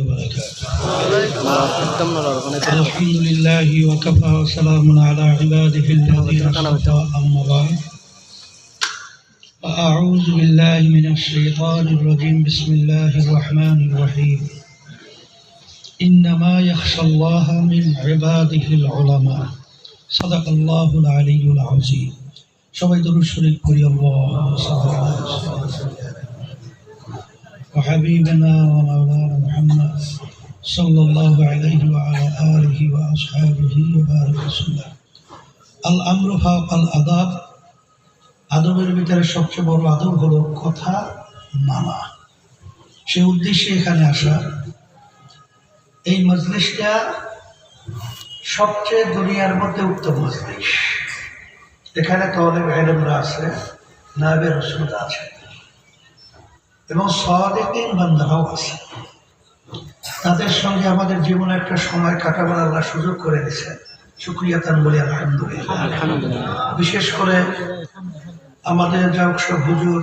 وبركاته একদম নড়ার ওখানে الحمد لله وكفى وسلام على عباده الذين اصطفى أما بعد فأعوذ بالله من الشيطان الرجيم بسم الله الرحمن الرحيم إنما يخشى الله من عباده العلماء صدق الله العلي العظيم সবাই দরুদ শরীফ করি আল্লাহ وحبيبنا ومولانا محمد صلى الله عليه وعلى آله وأصحابه وبارك وسلم الأمر فوق الأدب আদবের ভিতরে সবচেয়ে বড় আদব হলো কথা মানা সে উদ্দেশ্যে এখানে আসা এই মজলিসটা সবচেয়ে দুনিয়ার মধ্যে উত্তম মজলিস এখানে তলেব এলমরা আছে নায়বে রসুল আছে এবং সদিন বান্দারাও আছে। তাদের সঙ্গে আমাদের জীবনে একটা সময় কাটাবার আল্লাহ সুযোগ করে দিয়েছেন। শুক্রিয়া তান বলি আলহামদুলিল্লাহ। আলহামদুলিল্লাহ। বিশেষ করে আমাদের যাওক সব হুজুর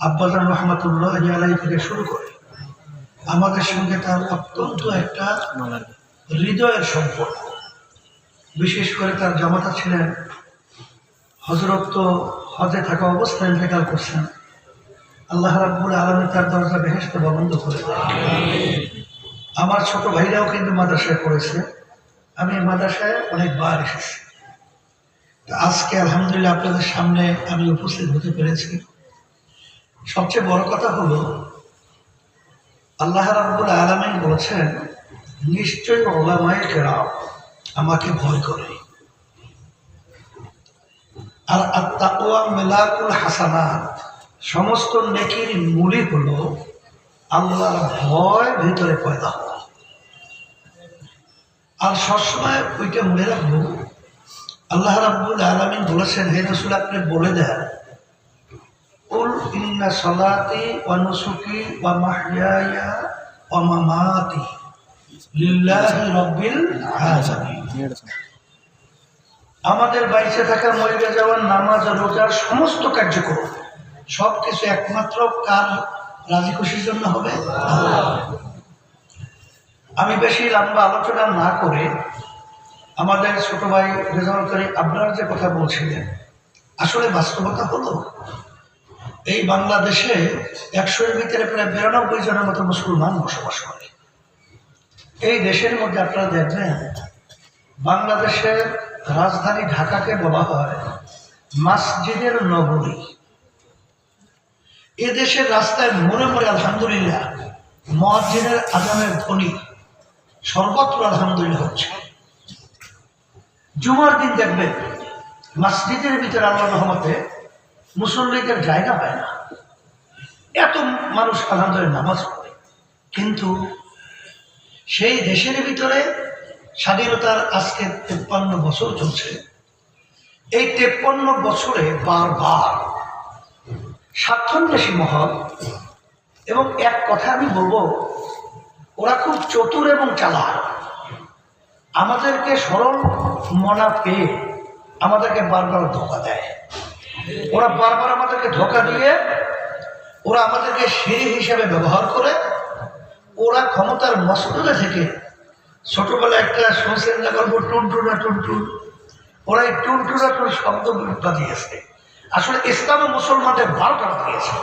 আব্বাজান রহমতুল্লাহ আলাই থেকে শুরু করে আমাদের সঙ্গে তার অত্যন্ত একটা হৃদয়ের সম্পর্ক। বিশেষ করে তার জামাতা ছিলেন হজরত তো হজে থাকা অবস্থায় ইন্তেকাল করছেন। আল্লাহ রাব্বুল আলমী তার দরজা বেহেস্তে বন্ধ করে আমার ছোট ভাইরাও কিন্তু মাদ্রাসায় পড়েছে। আমি মাদ্রাসায় অনেকবার এসেছি। আজকে আলহামদুলিল্লাহ আপনাদের সামনে আমি উপস্থিত হতে পেরেছি। সবচেয়ে বড় কথা হলো, আল্লাহ রাব্বুল আলমিন বলেছেন, নিশ্চয়ই ওলামায় কেরাও আমাকে ভয় করে। আর আত্মাকুয়া মেলাকুল হাসানাত সমস্ত নেকির মূলই হলো আল্লাহর ভয় ভিতরে পয়দা হওয়া। আর সবসময় ওইটা মনে রাখব, আল্লাহ রাব্বুল আলমিন বলেছেন, হে রসুল, আপনি বলে দেন, উল ইন্না সলাতি ওয়া নুসুকি ওয়া মাহইয়ায়া ওয়া মামাতি লিল্লাহি রাব্বিল আলামিন। আমাদের বাইসে থাকা মরিবে যাওয়ার নামাজ রোজার সমস্ত কার্যক্রম সব কিছু একমাত্র কার রাজি খুশির জন্য হবে? আমি বেশি লম্বা আলোচনা না করে আমাদের ছোট ভাই রেজাউল আপনারা যে কথা বলছিলেন, আসলে বাস্তবতা হলো, এই বাংলাদেশে একশোর ভিতরে প্রায় বিরানব্বই জনের মতো মুসলমান বসবাস করে। এই দেশের মধ্যে আপনারা দেখবেন, বাংলাদেশের রাজধানী ঢাকাকে বলা হয় মসজিদের নগরী। এ দেশের রাস্তায় মনে মনে আলহামদুলিল্লাহ, মসজিদের আজামের ধ্বনি। সর্বত্র আলহামদুলিল্লাহ হচ্ছে। জুমার দিন দেখবেন, মসজিদের ভিতরে আল্লাহ রহমতে মুসল্লিদের জায়গা হয় না। এত মানুষ আলহামদুলিল্লাহ নামাজ পড়ে। কিন্তু সেই দেশের ভিতরে স্বাধীনতার আজকে তেপ্পান্ন বছর চলছে। এই তেপ্পান্ন বছরে বারবার স্বার্থন্বেষী মহল। এবং এক কথা আমি বলব, ওরা খুব চতুর এবং চালাক। আমাদেরকে সরল মনা পেয়ে আমাদেরকে বারবার ধোকা দেয়। ওরা বারবার আমাদেরকে ধোকা দিয়ে, ওরা আমাদেরকে সিঁড়ি হিসেবে ব্যবহার করে, ওরা ক্ষমতার মসনদে থেকে ছোটবেলায় একটা শুনছেন না গল্প টুনটুনা টুনটুন, ওরা এই টুনটুনা টুন শব্দ বাজিয়েছে আসলে ইসলাম মুসলমানদের বারোটা দিয়েছে।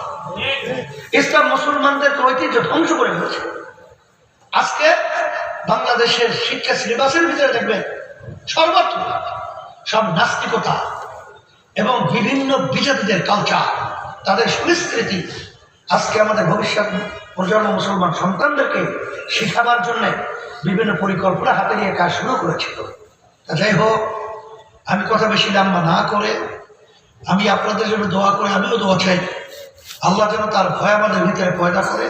ইসলাম মুসলমানদের ঐতিহ্য ধ্বংস করে ফেলেছে। আজকে বাংলাদেশের শিক্ষা সিলেবাসের ভিতরে দেখবেন সর্বত্র সব নাস্তিকতা এবং বিভিন্ন বিজাতিদের কালচার তাদের সংস্কৃতি আজকে আমাদের ভবিষ্যৎ প্রজন্ম মুসলমান সন্তানদেরকে শেখাবার জন্য বিভিন্ন পরিকল্পনা হাতে নিয়ে কাজ শুরু করেছিল। যাই হোক, আমি কথা বেশি লম্বা না করে আমি আপনাদের জন্য দোয়া করে, আমিও দোয়া চাই। আল্লাহ যেন তার ভয় আমাদের ভিতরে পয়দা করে।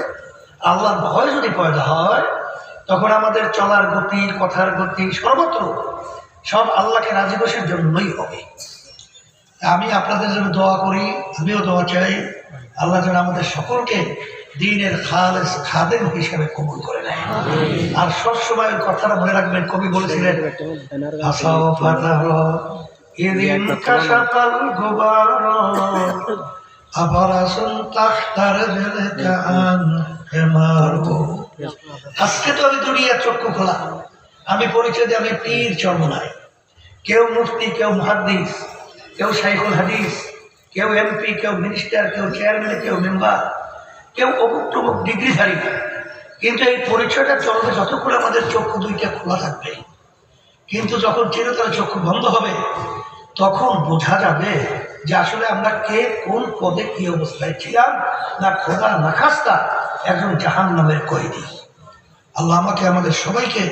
আল্লাহর ভয় যদি পয়দা হয়, তখন আমাদের চলার গতি, কথার গতি সর্বত্র সব আল্লাহকে রাজি বসের জন্যই হবে। আমি আপনাদের জন্য দোয়া করি, আমিও দোয়া চাই। আল্লাহ যেন আমাদের সকলকে দিনের খালেস খাদেম হিসাবে কবুল করে নেয়। আর সবসময় কথাটা মনে রাখবেন, কবি বলেছিলেন আবার আসুন জেলে কান আজকে তো আমি দুনিয়ার চক্ষু খোলা। আমি পরিচয় আমি পীর চর্মনায়। কেউ মুফতি কেউ মহাদ্দিস কেউ শাইখুল হাদিস কেউ এমপি কেউ মিনিস্টার কেউ চেয়ারম্যান কেউ মেম্বার কেউ অমুক টমুক ডিগ্রিধারী। কিন্তু এই পরিচয়টা চলবে যতক্ষণ আমাদের চক্ষু দুইটা খোলা থাকবে। কিন্তু যখন চিরতরে চক্ষু বন্ধ হবে তখন বোঝা যাবে যে আসলে আমরা কে, কোন পদে কি অবস্থায় ছিলাম, না খোদা না খাস্তা একজন জাহান নামের কয়েদি। আল্লাহ আমাকে, আমাদের সবাইকে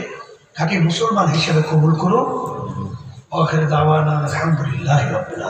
তাকে মুসলমান হিসেবে কবুল করো অখের দাওয়ানা আলহামদুলিল্লাহ রবিল